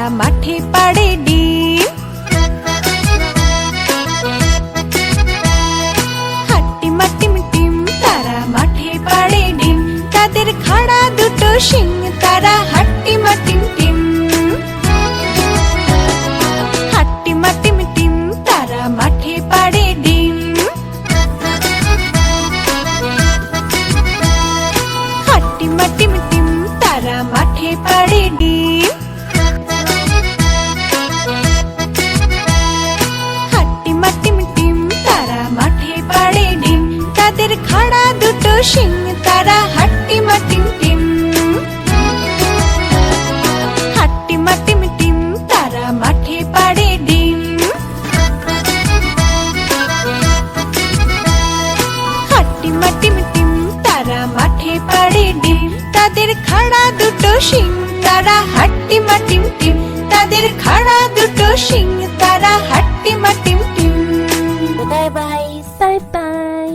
পাড়ে ডিম হাট্টিমা টিম টিম তারা মাঠে পাড়ে ডিম তাদের খাড়া দুটো শিং তারা হাট্টিমা টিম টিম হাট্টিমা টিম টিম তারা মাঠে পাড়ে ডিম হাট্টিমা টিম সিং তারা হাট্টিমা টিম টিম হাট্টিমা টিম টিম তারা মাঠে পাড়ে ডিম হাট্টিমা টিম টিম তারা মাঠে পাড়ে ডিম তাদের খাড়া দুটো সিং তারা হাট্টি টিম টিম তাদের খাড়া দুটো সিং তারা হাট্টি টিম টিম বাই বাই বাই